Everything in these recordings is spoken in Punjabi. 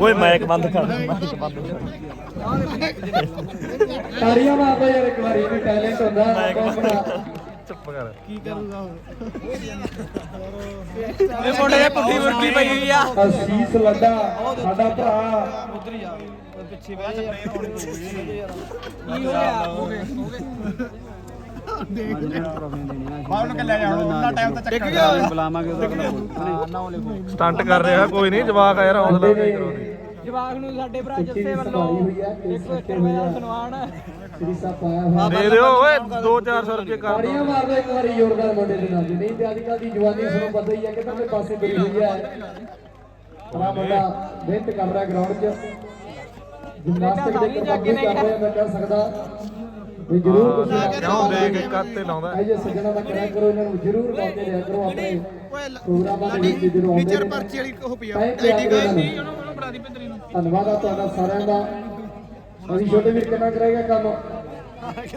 ਓਏ ਮਾਈਕ ਬੰਦ ਕਰ। ਮਾਈਕ ਬੰਦ ਕਰ ਤਾੜੀਆਂ ਮਾਰਦਾ ਯਾਰ ਇੱਕ ਵਾਰੀ ਵੀ ਟੈਲੈਂਟ ਹੁੰਦਾ ਮਾਈਕ ਆਪਣਾ ਕਰ ਚੁੱਪ ਕਰ। ਇਹ ਮੁੰਡੇ ਦੇ ਪੁੱਠੀ ਮੁਰਗੀ ਪਈ ਹੋਈ ਆ। ਅਸੀਸ ਲੱਡਾ ਸਾਡਾ ਭਰਾ। ਬਾਹਰ ਨੂੰ ਲੈ। ਜਾ ਉਹਨਾਂ ਟਾਈਮ ਤਾਂ ਚੱਕਰ ਗਿਆ ਬੁਲਾਵਾਂਗੇ ਉਹਦਾ ਨਾ ਉਹ ਲਿਖੋ ਸਟੰਟ ਕਰ ਰਿਹਾ ਕੋਈ ਨਹੀਂ ਜਵਾਕ ਆ ਯਾਰ ਹੌਸਲਾ ਨਹੀਂ ਕਰੋ ਜਵਾਗ ਨੂੰ ਸਾਡੇ ਭਰਾ ਜੱਸੇ ਦੀ ਵੱਲੋਂ ਸਫ਼ਾਈ ਹੋਈ ਆ ਕੇਸ ਇੱਕ ਰੱਖੇ ਇੱਕ ਹੋਏ ਰੁਪਏ ਦਾ ਸਨਮਾਨ ਪਾਇਆ ਹੋਇਆ ਦੇ ਦਿਓ ਓਏ 2-400 ਰੁਪਏ ਕਰ ਤਾੜੀਆਂ ਦਿਓ। ਮਾਰਦਾ ਇੱਕ ਵਾਰੀ ਜ਼ੋਰਦਾਰ ਮੁੰਡੇ ਦੇ ਨਾਲ। ਨਹੀਂ ਤੇ ਅੱਜ ਕੱਲ ਦੀ ਜਵਾਨੀ ਤੁਹਾਨੂੰ ਪਤਾ ਹੀ ਹੈ ਕਿ ਕਿੰਨੇ ਪਾਸੇ ਤੁਰੀ ਹੋਈ ਹੈ। ਬੜਾ ਮੁੰਡਾ ਮਿਹਨਤ ਕਰ ਰਿਹਾ ਗਰਾਊਂਡ 'ਚ ਜਿਮਨਾਸਟਿਕ ਦੇ ਕਰਤੱਵ ਕਰ ਰਿਹਾ ਮੈਂ ਕਹਿ ਸਕਦਾ। ਵੀ ਜ਼ਰੂਰ ਤੁਸੀਂ ਕਿਉਂ ਦੇਖ ਕੇ ਕੱਤੇ ਲਾਉਂਦਾ ਇਹ ਜੇ ਸੱਜਣਾ ਦਾ ਕਰਿਆ ਕਰੋ ਇਹਨਾਂ ਨੂੰ ਜ਼ਰੂਰ ਮੌਕੇ ਦਿਆ ਕਰੋ ਆਪਣੇ ਪ੍ਰੋਗਰਾਮਾਂ ਦੇ ਵਿੱਚ ਜਦੋਂ ਆਉਂਦੇ ਟੀਚਰ ਨੇ। ਪਰਚੀ ਵਾਲੀ ਉਹ ਪਈ ਆ ਟਾਈਮ ਤੇ ਆਉਂਦੇ ਨੇ ਧੰਨਵਾਦ ਆ ਤੁਹਾਡਾ ਸਾਰਿਆਂ ਦਾ। ਅਸੀਂ ਛੋਟੇ ਵੀਰ ਕਿੰਨਾ ਕਰੇਗਾ ਕੰਮ?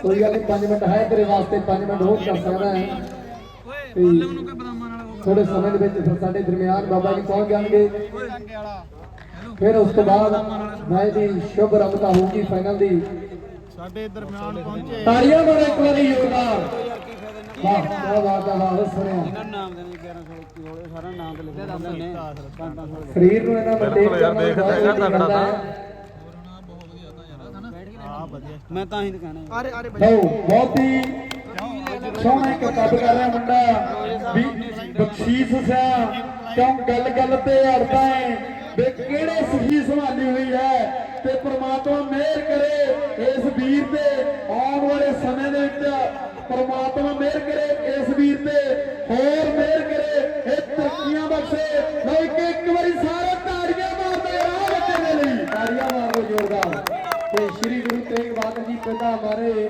ਕੋਈ ਗੱਲ ਨਹੀਂ 5 ਮਿੰਟ ਹੈ ਤੇਰੇ ਵਾਸਤੇ 5 ਮਿੰਟ ਹੋਰ ਕਰ ਸਕਦਾ ਹੈ। ਤੇ ਥੋੜੇ ਸਮੇਂ ਦੇ ਵਿੱਚ ਫਿਰ ਸਾਡੇ ਦਰਮਿਆਨ ਬਾਬਾ ਜੀ ਪਹੁੰਚ ਜਾਣਗੇ। ਫਿਰ ਉਸ ਤੋਂ ਬਾਅਦ ਮੈਚ ਦੀ ਸ਼ੁਭ ਰਮਤਾ ਹੋਊਗੀ ਫਾਈਨਲ ਦੀ। ਸਾਡੇ ਦਰਮਿਆਨ ਪਹੁੰਚੇ ਤਾੜੀਆਂ ਮਾਰੋ ਇੱਕ ਵਾਰੀ ਜ਼ੋਰਦਾਰ ਵਾਹ ਕੀ ਬਾਤ ਹੈ ਵਾਹ ਸੁਣਿਆ ਨਾਮ ਦੇ 1121 ਹੋਲੇ ਸਾਰਾ ਨਾਮ ਤੇ ਲਿਖਿਆ ਦੱਸਦੇ ਨੇ। 500 ਸਰੀਰ ਨੂੰ ਇਹਨਾਂ ਬਿਲਕੁਲ ਮੇਨਟੇਨ ਯਾਰ, ਦੇਖਦਾ ਹੈਗਾ ਤਗੜਾ ਤਾਂ। ਹੈ। ਮੈਂ ਤਾਂ ਹੀ ਕਹਿਣਾ ਅਰੇ ਅਰੇ ਬਹੁਤ ਹੀ ਸੋਹਣਾ ਇੱਕ ਕੱਪ ਕਰ ਰਿਹਾ ਮੁੰਡਾ। ਵੀ ਬਖਸ਼ੀਸ਼ ਸਿਆ ਕਿਉਂ ਗੱਲ ਗੱਲ ਤੇ ਅੜਦਾ ਹੈ ਵੇ ਕਿਹੜੇ ਸਹੀ ਸੰਭਾਲੀ ਹੋਈ ਹੈ। ਤੇ ਪ੍ਰਮਾਤਮਾ ਇਸ ਵੀਰ ਤੇ ਆਉਣ ਵਾਲੇ ਸਮੇਂ ਦੇ ਵਿੱਚ ਪ੍ਰਮਾਤਮਾ ਮਿਹਰ ਕਰੇ, ਇਸ ਵੀਰ ਤੇ ਹੋਰ ਮਿਹਰ ਕਰੇ, ਇਹ ਤਰੱਕੀਆਂ ਬਖਸ਼ੇ। ਲਓ ਇੱਕ ਇੱਕ ਵਾਰੀ ਸਾਰੇ ਤਾੜੀਆਂ ਮਾਰਦੇ ਆ ਬੱਚੇ ਦੇ ਲਈ। ਤਾੜੀਆਂ ਮਾਰੋ ਜ਼ੋਰਦਾਰ ਤੇ ਸ੍ਰੀ ਗੁਰੂ ਤੇਗ ਬਹਾਦਰ ਜੀ ਪਿਤਾ ਮਾਰੇ।